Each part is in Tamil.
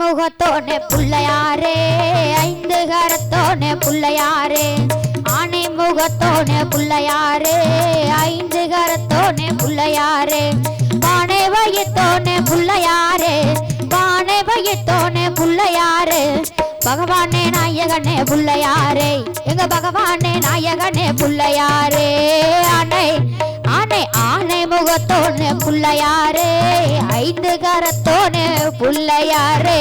முகத்தோனே புள்ளையாரே ஐந்து கரத்தோனே புள்ளையாரே ஆனை முகத்தோனே புள்ளையாரே ஐந்து கரத்தோனே புள்ளையாரே பானை வயத்தோனே புள்ளையாரே பானை வயத்தோனே புள்ளையாரே பகவானே நாயகனே புள்ளையாரே எங்க பகவானே நாயகனே புள்ளையாரே ஆனை ஆனை ஆனை முகத்தோனே புள்ளையாரே. ஐந்து கரத்தோனு புள்ளையாரே.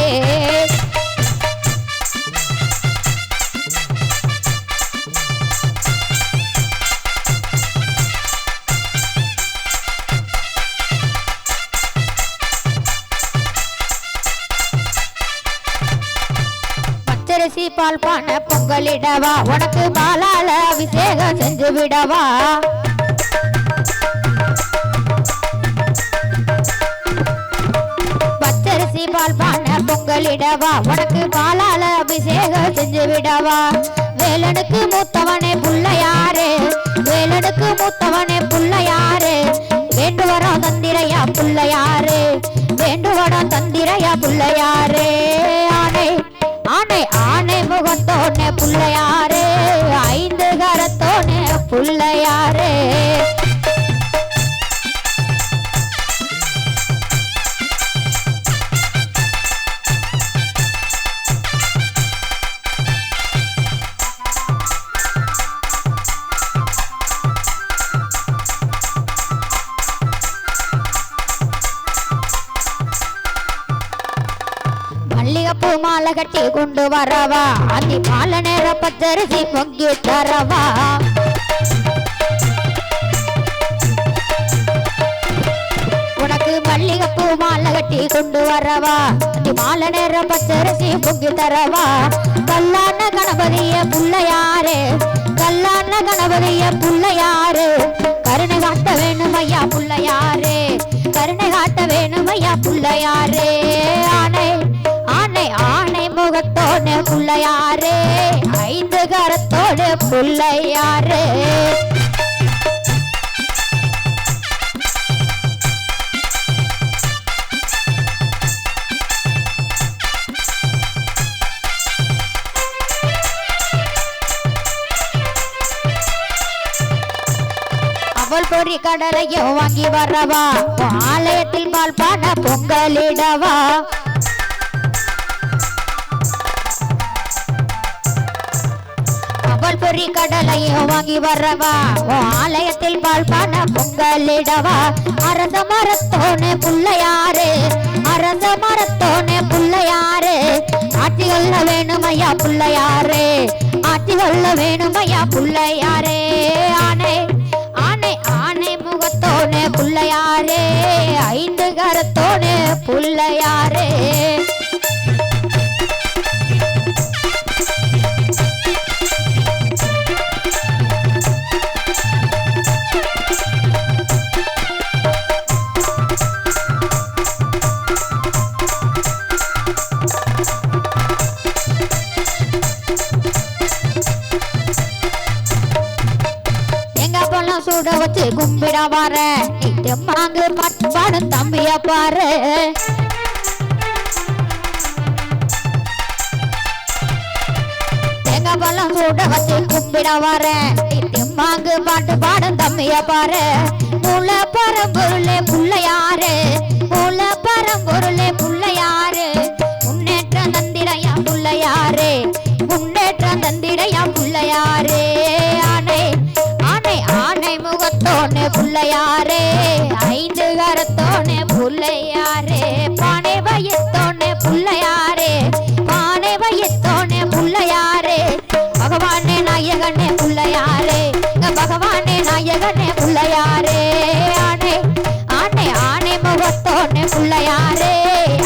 பச்சரிசி பால் பான பொங்கலிடவா? உனக்கு பாலால அபிஷேகம் செஞ்சு விடவா? பான உனக்கு பாலால அபிஷேகம் செஞ்சு விடவா? வேலனுக்கு மூத்தவனே புள்ள யாரு வேலனுக்கு மூத்தவனே புள்ள புள்ளையாரே. வேண்டுவரம் தந்திரையா புள்ள புள்ளையாரே. வேண்டுவரம் தந்திரையா புள்ள யாரு ஆனை ஆனை ஆனை முகத்தோனே யாரு ஐந்து கரத்தோனே புள்ள யாரு மல்லிகைப்பூ மாலை கட்டி கொண்டு வரவா? அதி மாலை நேர பத்தரிசி பொங்கி தரவா? உனக்கு மல்லிகைப்பூ மாலை கட்டி கொண்டு வரவா? அதி மாலை நேர பத்தரிசி பொங்கி தரவா? கல்லான கணபதிய புள்ளையாரே கல்லான கணபதிய புள்ளையாரே கருணை காட்ட வேணும் ஐயா புள்ளையாரே கருணை காட்ட வேணும் ஐயா புள்ளையாரே. கரத்தோடு பிள்ளையாரே ஐந்து கரத்தோடு பிள்ளையாரே. அவள் பொறி கடலையும் வாங்கி வரவா? ஆலயத்தில் பால் பாட பொங்கலிடவா? அவள் கடலையும் வாங்கி வரவா? உன் ஆலயத்தில் பால் பாட பொங்கலிடவா? அரச மரத்தோனே புள்ளையாரு அரச மரத்தோனே புள்ளையாரு. ஆட்சி கொள்ள வேணுமையா புள்ளையாரு ஆட்சி கொள்ள வேணுமையா புள்ளையாரே. ஆனை ஆனை ஆனை முகத்தோனே புள்ளையாரே ஐந்து கரத்தோனே புள்ளையாரே. நேரம் வர. நீட்டு மாங்கு பாட்டு தம்பிய பாரு. தேங்காய் பழம் சுட வச்சு கும்பிட வர. நீட்டு மாங்கு பாட்டு பாடும் தம்பிய பாரு. மூல பரம்பொருளே புள்ளையாரு மூல பரம்பொருளே கரத்தோனே புள்ளையாரே ஐந்து கரத்தோனே புள்ளையாரே பானை வயத்தோனே புள்ளையாரே பானை வயத்தோனே புள்ளையாரே பகவானே நாயகனே புள்ளையாரே பகவானே நாயகனே புள்ளையாரே ஆனை ஆனை ஆனை முகத்தோனே புள்ளையாரே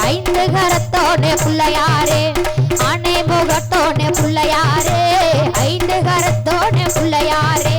ஐந்து கரத்தோனே புள்ளையாரே ஆனை முகத்தோனே புள்ளையாரே ஐந்து கரத்தோனே புள்ளையாரே.